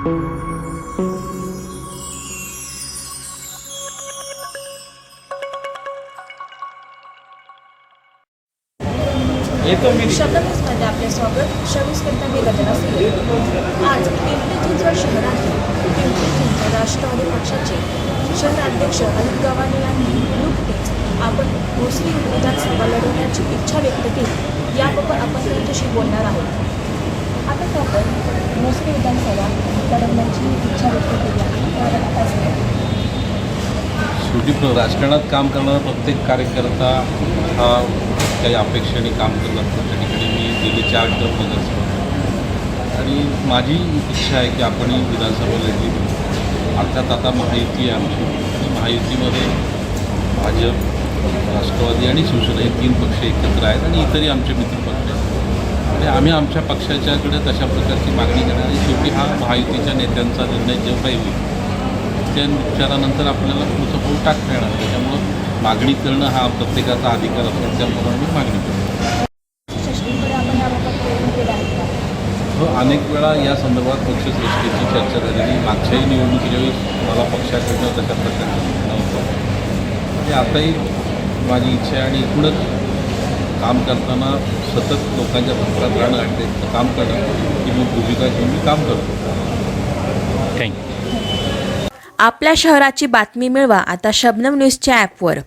शब्दकोशमध्ये आपले स्वागत. शवीसकरता मी रचना आज पिंपरी चिंचवड शहरातील राष्ट्रवादी पक्षाचे शहराध्यक्ष अनिल गवाने यांनी नुकतेच आपण भोसरी विधानसभा लढवण्याची इच्छा व्यक्त केली. याबाबत आपण त्यांच्याशी बोलणार आहोत. आता आपण भोसरी विधानसभा लढवण्याची इच्छा व्यक्त केली शेवटी प्र- राजकारणात काम करणारा प्रत्येक कार्यकर्ता हा काही अपेक्षेने काम करत असतो. त्या ठिकाणी मी गेली चार टर्म असतो आणि माझी इच्छा आहे की आपणही विधानसभा लढली अर्थात आता महायुती आहे आमची. महायुतीमध्ये भाजप राष्ट्रवादी आणि शिवसेना हे तीन पक्ष एकत्र आहेत आणि इतरही आमचे मित्रपक्ष आम्ही आमच्या पक्षाच्याकडे तशा प्रकारची मागणी करणार आणि शेवटी हा महायुतीच्या नेत्यांचा निर्णय जो काही होईल त्या विचारानंतर आपल्याला पुढचं पाऊल टाकता येणार त्याच्यामुळं मागणी करणं हा प्रत्येकाचा अधिकार असतो त्यामुळं आम्ही मागणी करतो. हो अनेक वेळा या संदर्भात पक्षश्रेष्ठीची चर्चा झालेली. मागच्याही निवडणुकीच्या वेळी मला पक्षाकडनं तशा प्रकारचं नव्हतं ते म्हणजे आताही माझी इच्छा आहे आणि एकूणच काम करताना सतत लोकांच्या भक्तात राहणं आणि ते काम करणं ही मी भूमिका घेऊन मी काम करतो. थँक्यू आपल्या शहराची बातमी मिळवा आता शबनम न्यूजच्या ॲपवर.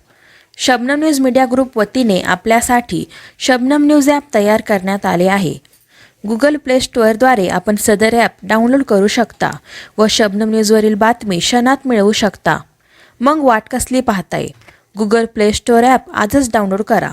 शबनम न्यूज मीडिया ग्रुप वतीने आपल्यासाठी शबनम न्यूज ॲप तयार करण्यात आले आहे. गुगल प्ले स्टोअरद्वारे आपण सदर ॲप डाउनलोड करू शकता व शबनम न्यूजवरील बातमी क्षणात मिळवू शकता. मग वाट कसली पाहताय? गुगल प्ले स्टोअर ॲप आजच डाउनलोड करा.